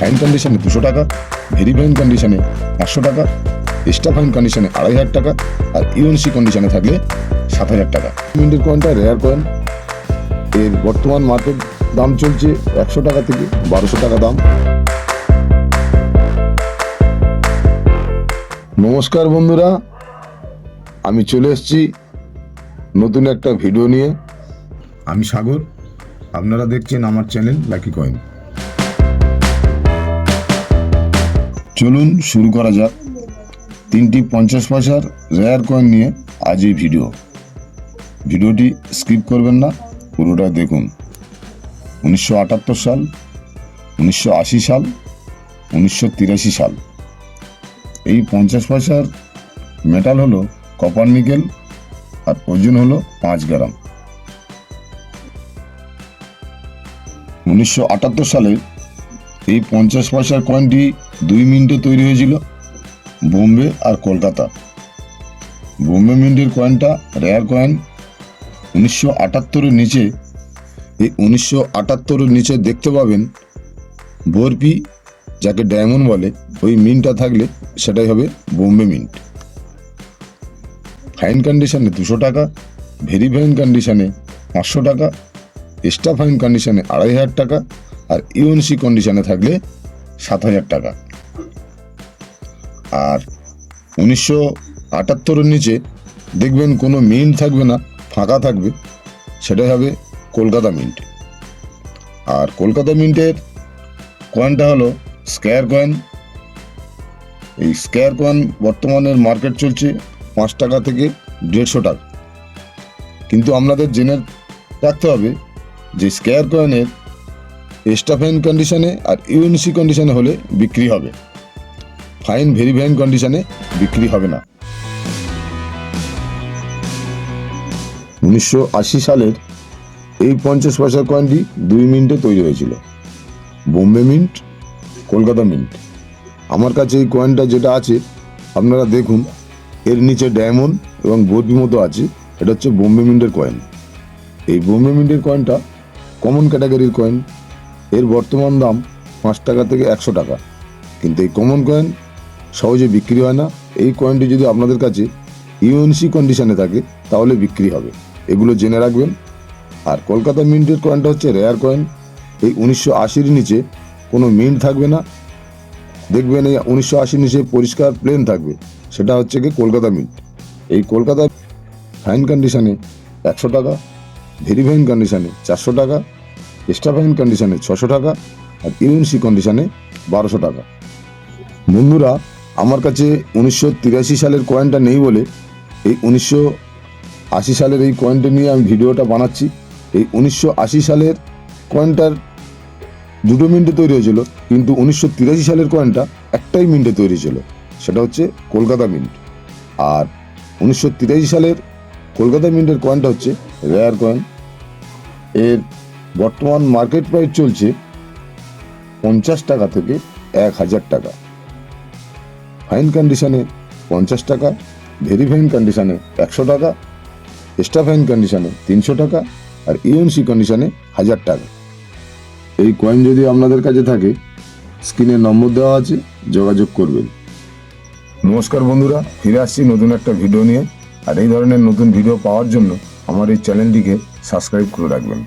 Fine কন্ডিশনে দুশো টাকা ভেরি ফাইন কন্ডিশনে একশো টাকা এক্সট্রা ফাইন কন্ডিশনে আড়াই হাজার টাকা আর ইউএনসি কন্ডিশনে থাকলে সাত হাজার টাকা। মিনিটের কয়েনটা রেয়ার কয়েন এর বর্তমান মার্কেট দাম চলছে একশো টাকা থেকে বারোশো টাকা দাম। নমস্কার বন্ধুরা, আমি চলে এসেছি নতুন একটা ভিডিও নিয়ে। আমি সাগর, আপনারা দেখছেন আমার চ্যানেল লাকি কয়েন চলুন শুরু করা যাক। তিনটি পঞ্চাশ পয়সার রেয়ার কয়েন নিয়ে আজ এই ভিডিও ভিডিওটি স্কিপ করবেন না পুরোটা দেখুন। উনিশশো আটাত্তর সাল, উনিশশো আশি সাল, উনিশশো তিরাশি সাল। এই পঞ্চাশ পয়সার মেটাল হলো কপার নিকেল আর ওজন হলো পাঁচ গ্রাম। উনিশশো আটাত্তর সালে এই পঞ্চাশ পয়সার কয়েনটি দুই মিনিটে তৈরি হয়েছিল বোম্বে আর কলকাতা। বোম্বে মিন্টের কয়েনটা রেয়ার কয়েন উনিশশো আটাত্তরের নিচে, এই উনিশশো আটাত্তরের নিচে দেখতে পাবেন বরপি যাকে ডায়মন্ড বলে, ওই মিনটা থাকলে সেটাই হবে বোম্বে মিন্ট। ফাইন কন্ডিশনে দুশো টাকা ভেরি ফাইন কন্ডিশনে পাঁচশো টাকা এক্সট্রা ফাইন কন্ডিশনে আড়াই হাজার টাকা, আর ইউএনসি কন্ডিশনে থাকলে সাত হাজার টাকা। আর উনিশশো আটাত্তরের নিচে দেখবেন কোনো মিন্ট থাকবে না, ফাঁকা থাকবে। সেটাই হবে কলকাতা মিন্ট। আর কলকাতা মিন্টের কয়েনটা হলো স্কোয়ার কয়েন এই স্কোয়ার কয়েন বর্তমানের মার্কেট চলছে পাঁচ টাকা থেকে দেড়শো টাকা। কিন্তু আপনাদের জেনে রাখতে হবে যে স্কোয়ার কয়েনের এক্সট্রা ফাইন কন্ডিশনে আর ইউএনসি কন্ডিশনে হলে বিক্রি হবে। ফাইন, ভেরি ফাইন কন্ডিশনে বিক্রি হবে না। উনিশশো আশি সালের এই পঞ্চাশ পয়সার কয়েনটি দুই মিনিটে তৈরি হয়েছিল। Bombay mint, Kolkata mint. আমার কাছে এই কয়েনটা যেটা আছে, আপনারা দেখুন, এর নিচে ডায়মন্ড এবং বরফি মতো আছে, এটা হচ্ছে বোম্বে মিন্টের কয়েন এই বোম্বে মিন্টের কয়েনটা কমন ক্যাটাগরির কয়েন এর বর্তমান দাম পাঁচ টাকা থেকে একশো টাকা। কিন্তু এই কমন কয়েন সহজে বিক্রি হয় না। এই কয়েনটি যদি আপনাদের কাছে ইউএনসি কন্ডিশনে থাকে, তাহলে বিক্রি হবে। এগুলো জেনে রাখবেন। আর কলকাতা মিন্টের কয়েনটা হচ্ছে রেয়ার কয়েন এই উনিশশো আশির নিচে কোনো মিন্ট থাকবে না। দেখবেন এই উনিশশো আশির নিচে পরিষ্কার প্লেন থাকবে। সেটা হচ্ছে কি কলকাতা মিন্ট এই কলকাতা ফাইন কন্ডিশনে একশো টাকা ভেরি ফাইন কন্ডিশনে চারশো টাকা এক্সট্রা ফাইন কন্ডিশনে ছশো টাকা, আর ইউএনসি কন্ডিশনে বারোশো টাকা। বন্ধুরা আমার কাছে উনিশশো তিরাশি সালের কয়েনটা নেই বলে, এই উনিশশো আশি সালের এই কয়েনটা নিয়ে আমি ভিডিওটা বানাচ্ছি। এই উনিশশো আশি সালের কয়েনটার দুটো মিনিটে তৈরি হয়েছিল, কিন্তু উনিশশো তিরাশি সালের কয়েনটা একটাই মিনিটে তৈরি ছিল সেটা হচ্ছে কলকাতা মিন্ট। আর উনিশশো তিরাশি সালের কলকাতা মিন্টের কয়েনটা হচ্ছে রেয়ার কয়েন এর বর্তমান মার্কেট প্রাইস চলছে পঞ্চাশ টাকা থেকে এক হাজার টাকা। ফাইন কন্ডিশনে পঞ্চাশ টাকা, ভেরি ফাইন কন্ডিশনে একশো টাকা, এক্সট্রা ফাইন কন্ডিশনে তিনশো টাকা আর ইউএনসি কন্ডিশনে হাজার টাকা। এই কয়েন যদি আপনাদের কাছে থাকে, স্ক্রিনে নম্বর দেওয়া আছে, যোগাযোগ করবেন। নমস্কার বন্ধুরা, ফিরে আসছি নতুন একটা ভিডিও নিয়ে। আর এই ধরনের নতুন ভিডিও পাওয়ার জন্য আমার এই চ্যানেলটিকে সাবস্ক্রাইব করে রাখবেন।